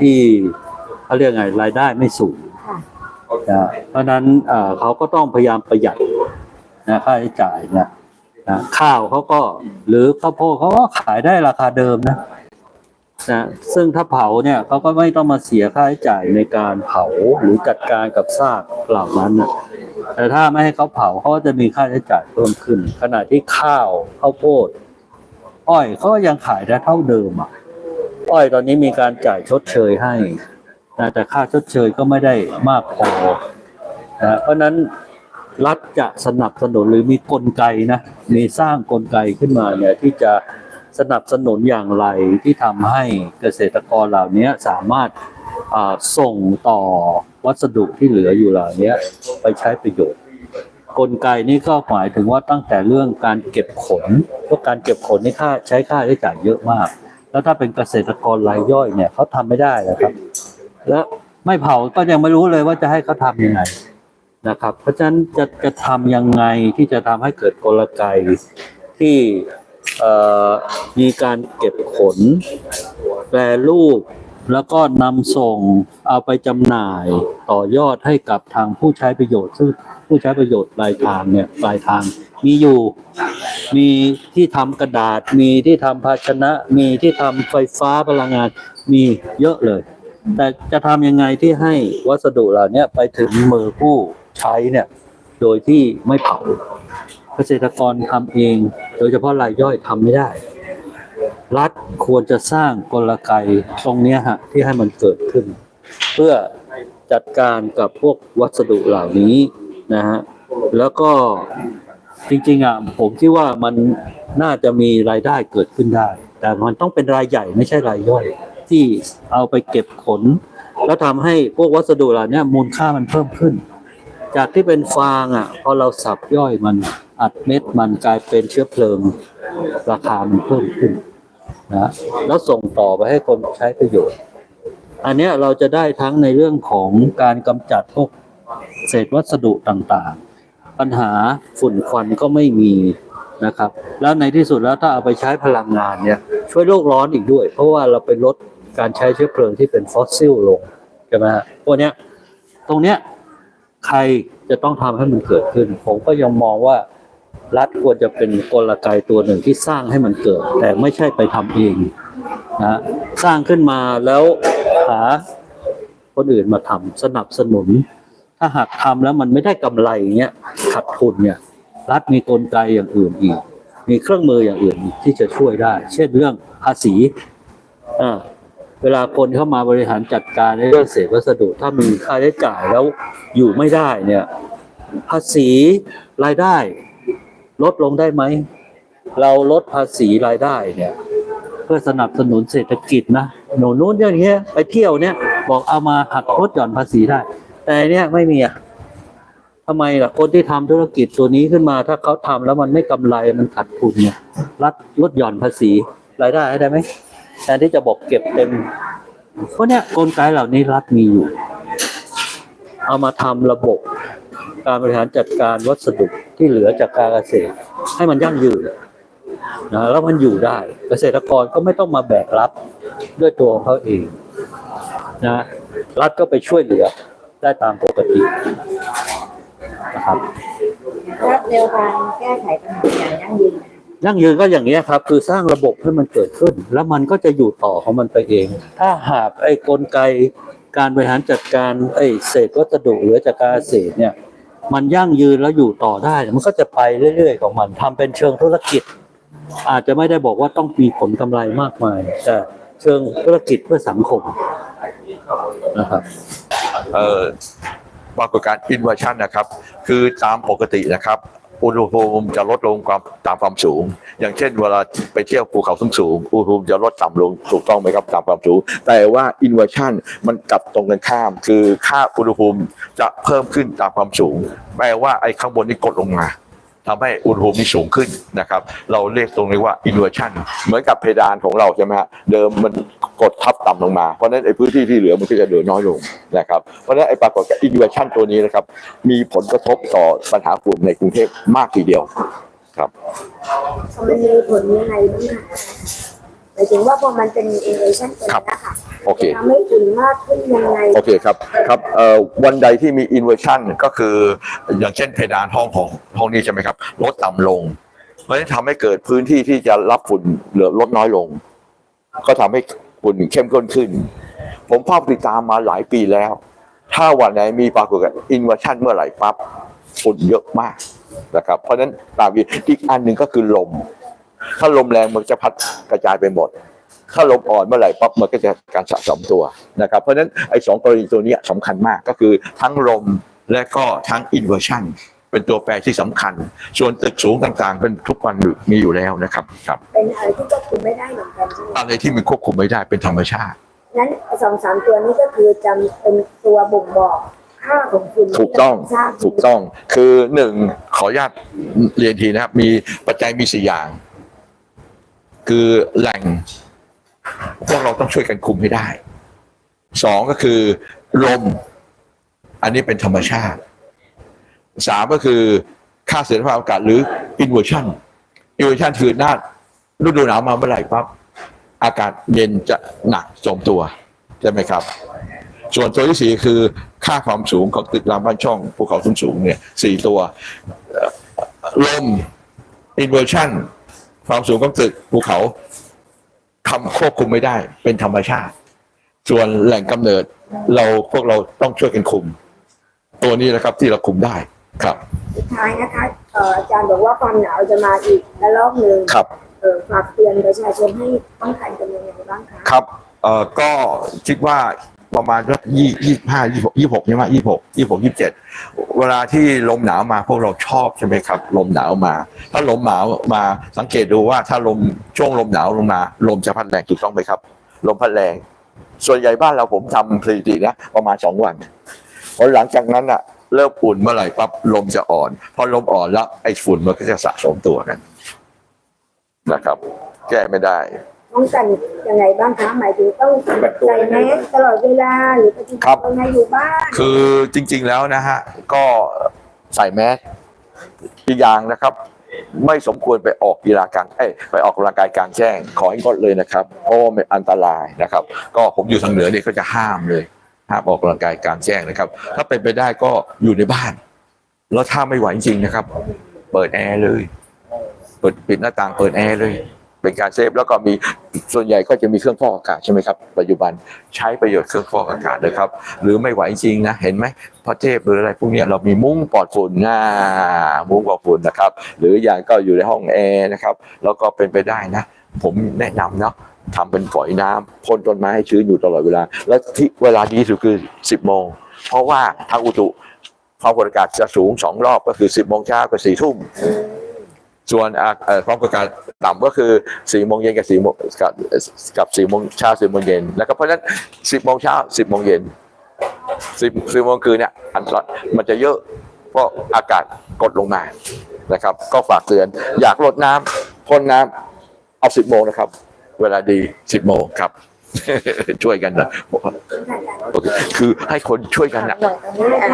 ที่เขาเรียกไงรายได้ไม่สูงค่ะ นะเพราะฉะนั้นเอ่อเขาก็ต้องพยายามประหยัดนะค่าใช้จ่ายเนี่ยนะข้าวเขาก็หรือข้าวโพดเขาก็ขายได้ราคาเดิมนะนะซึ่งถ้าเผาเนี่ยเขาก็ไม่ต้องมาเสียค่าใช้จ่ายในการเผาหรือจัดการกับซากเหล่านั้นนะแต่ถ้าไม่ให้เขาเผาเขาก็จะมีค่าใช้จ่ายเพิ่มขึ้น ขณะที่ข้าวข้าวโพดอ้อยเขาก็ยังขายได้เท่าเดิมอะ อ้อยตอนนี้มีการจ่ายชดเชยให้นะแต่ค่าชดเชยก็ไม่ได้มากพอนะเพราะนั้นรัฐจะสนับสนุนหรือมีกลไกนะมีสร้างกลไกขึ้นมาเนี่ยที่จะสนับสนุนอย่างไรที่ทำให้เกษตรกรเหล่านี้สามารถส่งต่อวัสดุที่เหลืออยู่เหล่านี้ไปใช้ประโยชน์ กลไกนี้ก็หมายถึงว่าตั้งแต่เรื่องการเก็บขนเพราะการเก็บขนนี่ค่าใช้ค่าใช้จ่ายเยอะมาก แล้วถ้าเป็นเกษตรกรรายย่อยเนี่ยเขาทำไม่ได้นะครับ แล้วไม่เผาก็ยังไม่รู้เลยว่าจะให้เขาทำยังไงนะครับ เพราะฉะนั้นจะจะทำยังไงที่จะทำให้เกิดกลไกที่เอ่อมีการเก็บขน แปรรูป แล้วก็นำส่งเอาไปจำหน่ายต่อยอดให้กับทางผู้ใช้ประโยชน์ ซึ่งผู้ใช้ประโยชน์ปลายทางเนี่ยปลายทางมีอยู่ มีที่ทำกระดาษ มีที่ทำภาชนะ มีที่ทำไฟฟ้าพลังงาน มีเยอะเลย แต่จะทำยังไงที่ให้วัสดุเหล่านี้ไปถึงมือผู้ใช้เนี่ยโดยที่ไม่เผาเกษตรกรทำเอง โดยเฉพาะรายย่อยทำไม่ได้ รัฐควรจะสร้างกลไกตรงนี้ฮะที่ให้มันเกิดขึ้น เพื่อจัดการกับพวกวัสดุเหล่านี้นะฮะแล้วก็ จริงๆอะผมคิดว่ามันน่าจะมีรายได้เกิดขึ้นได้ แต่มันต้องเป็นรายใหญ่ไม่ใช่รายย่อย ที่เอาไปเก็บขน แล้วทำให้พวกวัสดุเหล่านี้มูลค่ามันเพิ่มขึ้น จากที่เป็นฟางอะพอเราสับย่อยมันอัดเม็ดมันกลายเป็นเชื้อเพลิง ราคามันเพิ่มขึ้นนะแล้วส่งต่อไปให้คนใช้ประโยชน์ อันนี้เราจะได้ทั้งในเรื่องของการกำจัดพวกเศษวัสดุต่างๆ ปัญหาฝุ่นควันก็ไม่มีนะครับ แล้วในที่สุดแล้วถ้าเอาไปใช้พลังงานเนี่ยช่วยโลกร้อนอีกด้วย เพราะว่าเราไปลดการใช้เชื้อเพลิงที่เป็นฟอสซิลลงใช่ไหมฮะพวกเนี้ยตรงเนี้ยใครจะต้องทำให้มันเกิดขึ้น ผมก็ยังมองว่ารัฐควรจะเป็นกลไกตัวหนึ่งที่สร้างให้มันเกิด แต่ไม่ใช่ไปทำเองนะสร้างขึ้นมาแล้วหาคนอื่นมาทำสนับสนุน ถ้าหากทำแล้วมันไม่ได้กำไรเงี้ยขาดทุนเนี่ย รัฐมีกลไกอย่างอื่นอีก มีเครื่องมืออย่างอื่นที่จะช่วยได้ เช่นเรื่องภาษีอ่าเวลาคนเข้ามาบริหารจัดการในเรื่องเศษวัสดุ ถ้ามีค่าใช้จ่ายแล้วอยู่ไม่ได้เนี่ย ภาษีรายได้ ลดลงได้ไหม เราลดภาษีรายได้เนี่ย เพื่อสนับสนุนเศรษฐกิจนะหนูนู้นอย่างเงี้ยไปเที่ยวเนี่ย บอกเอามาหักลดหย่อนภาษีได้ แต่เนี่ยไม่มีอะทำไมล่ะคนที่ทำธุรกิจตัวนี้ขึ้นมาถ้าเขาทำแล้วมันไม่กำไรมันขาดทุนเนี่ยรัฐลดหย่อนภาษีรายได้ได้ไหมแทนที่จะบอกเก็บเต็มเพราะเนี่ยกลไกเหล่านี้รัฐมีอยู่ เอามาทำระบบ การบริหารจัดการวัสดุที่เหลือจากการเกษตร ให้มันยั่งยืนนะแล้วมันอยู่ได้เกษตรกรก็ไม่ต้องมาแบกรับด้วยตัวของเขาเองนะรัฐก็ไปช่วยเหลือ ได้ตามปกตินะครับรับแนวทางแก้ไขปัญหาอย่างยั่งยืนยั่งยืนก็อย่างนี้ยครับ คือสร้างระบบให้มันเกิดขึ้น แล้วมันก็จะอยู่ต่อของมันไปเอง ถ้าหากไอ้กลไกการบริหารจัดการไอ้เศษวัสดุเหลือจากการเกษตรเนี่ย มันยั่งยืนแล้วอยู่ต่อได้ มันก็จะไปเรื่อยๆของมันทำเป็นเชิงธุรกิจ อาจจะไม่ได้บอกว่าต้องมีผลกำไรมากมายแต่เชิงธุรกิจเพื่อสังคมนะครับเอ่อ ปรากฏการณ์อินเวอร์ชันะครับ คือตามปกตินะครับ อุณหภูมิจะลดลงความตามความสูง อย่างเช่น เวลาไปเที่ยวภูเขาสูงสูงอุณหภูมิจะลดต่ำลงถูกต้องไหมครับตามความสูง แต่ว่าอินเวอร์ชันมันกลับตรงกันข้าม คือค่าอุณหภูมิจะเพิ่มขึ้นตามความสูง แปลว่าไอ้ข้างบนนี่กดลงมา ทำให้อุณหภูมินี่สูงขึ้นนะครับ เราเรียกตรงนี้ว่าอินเวอร์ชันเหมือนกับเพดานของเราใช่ไหมฮะเดิมมันกดทับต่ำลงมา เพราะฉะนั้นไอ้พื้นที่ที่เหลือมันก็จะเหลือน้อยลงนะครับ เพราะฉะนั้นไอ้ปรากฏการณ์ inversion ตัวนี้นะครับ มีผลกระทบต่อปัญหาฝุ่นในกรุงเทพมากทีเดียวครับมันมีผลยังไงบ้างคะ หมายถึงว่าพอมันเป็นอินเวชั่นตัวนี้ค่ะโอเคจะทำให้อุ่นมากขึ้นยังไงโอเคครับครับเอ่อวันใดที่มี inversion ก็คืออย่างเช่นเพดานห้องของห้องนี้ใช่ไหมครับลดต่ำลงเพราะฉะนั้นทำให้เกิดพื้นที่ที่จะรับฝุ่นเหลือลดน้อยลง ก็ทำให้ฝุ่นเข้มข้นขึ้น ผมเฝ้าติดตามมาหลายปีแล้ว ถ้าวันไหนมีปรากฏการณ์ inversion เมื่อไหร่ปั๊บฝุ่นเยอะมากนะครับ เพราะฉะนั้นตามนี้อีกอันหนึ่งก็คือลม ถ้าลมแรงมันจะพัดกระจายไปหมด ถ้าลมอ่อนเมื่อไหร่ปั๊บมันก็จะการสะสมตัวนะครับ เพราะฉะนั้นไอ้สองกรณีตัวเนี้ยสำคัญมากก็คือทั้งลมและก็ทั้ง inversion เป็นตัวแปรที่สำคัญ ส่วนตึกสูงต่างๆ เป็นทุกวันมีอยู่แล้วนะครับครับเป็นอะไรที่ควบคุมไม่ได้เหมือนกันใช่ไหมอะไรที่มันควบคุมไม่ได้เป็นธรรมชาตินั้นสองสามตัวนี้ก็คือจะเป็นตัวบ่งบอกค่าของคุณถูกต้องทราบถูกต้องคือหนึ่งขออนุญาตเรียนทีนะครับ มีปัจจัยมีสี่อย่าง คือแหล่งพวกเราต้องช่วยกันคุมให้ได้สองก็คือลม อันนี้เป็นธรรมชาติสามก็คือค่าเสื่อมภาพอากาศหรือ inversion inversion คือหน้าฤดูหนาวมาเมื่อไหร่ปั๊บอากาศเย็นจะหนักจมตัว ใช่ไหมครับ ส่วนตัวที่สี่คือค่าความสูงของตึกรามบ้านช่องภูเขาสูงสูงเนี่ยสี่ตัวเอ่อลม inversion ความสูงของตึกภูเขาทำควบคุมไม่ได้ เป็นธรรมชาติ ส่วนแหล่งกำเนิดเราพวกเราต้องช่วยกันคุม ตัวนี้นะครับที่เราคุมได้ครับสุดท้ายนะคะเอ่ออาจารย์บอกว่าความหนาวจะมาอีกระลอกหนึ่งครับเอ่อฝากเตือนประชาชนให้ป้องกันกันยังไงบ้างคะครับเอ่อก็คิดว่า ประมาณสักยี่ยี่ห้ายี่หกยี่หกใช่ไหมยี่หกยี่หกยี่เจ็ดเวลาที่ลมหนาวมาพวกเราชอบใช่ไหมครับ ลมหนาวมา ถ้าลมหนาวมาสังเกตดูว่าถ้าลมช่วงลมหนาวลงมา ลมจะพัดแรงถูกต้องไหมครับ ลมพัดแรง ส่วนใหญ่บ้านเราผมทำสถิตินะประมาณสองวันพอหลังจากนั้นอะเริ่มอุ่นเมื่อไหร่ปั๊บลมจะอ่อน พอลมอ่อนแล้วไอ้ฝุ่นมันก็จะสะสมตัวกันนะครับ แก้ไม่ได้ ป้องกันยังไงบ้างคะหมายถึงต้องใส่แมสตลอดเวลาหรือปฏิบัครัติบยังไงอยู่บ้านคือจริง ๆแล้วนะฮะก็ใส่แมสอีกอย่างนะครับ ไม่สมควรไปออกกีฬากลางเอ้ยไปออกกำลังกายกลางแจ้ง ขอให้งดเลยนะครับเพราะว่ามันอันตรายนะครับ ก็ผมอยู่ทางเหนือเนี่ยก็จะห้ามเลยห้ามออกกำลังกายกลางแจ้งนะครับ ถ้าเป็นไปได้ก็อยู่ในบ้าน แล้วถ้าไม่ไหวจริงๆนะครับ เปิดแอร์เลย เปิดปิดหน้าต่างเปิดแอร์เลย เป็นการเซฟแล้วก็มีส่วนใหญ่ก็จะมีเครื่องฟอกอากาศใช่ไหมครับปัจจุบันใช้ประโยชน์เครื่องฟอกอากาศเลยครับ หรือไม่ไหวจริงนะเห็นไหมพระเทพหรืออะไรพวกนี้เรามีมุ้งปลอดฝุ่นนะมุ้งปลอดฝุ่นนะครับ หรืออย่างก็อยู่ในห้องแอร์นะครับแล้วก็เป็นไปได้นะ ผมแนะนำเนาะทำเป็นฝอยน้ำพ่นต้นไม้ให้ชื้นอยู่ตลอดเวลา แล้วที่เวลาดีที่สุดคือ 10โมง เพราะว่าทางอุตุความกดอากาศจะสูงสองรอบก็คือ 10โมงเช้ากับ4ทุ่ม ส่วนความกดอากาศต่ำก็คือสี่โมงเย็นกับสี่โมงกับกับสี่โมงเช้าสี่โมงเย็นแล้วก็เพราะฉะนั้นสิบโมงเช้าสิบโมงเย็นสิบสี่โมงคืนเนี่ยอันตรายมันจะเยอะเพราะอากาศกดลงมานะครับ ก็ฝากเตือน อยากลดน้ำพ่นน้ำเอาสิบโมงนะครับ เวลาดีสิบโมงครับ ช่วยกันนะโอเคคือให้คนช่วยกันนะ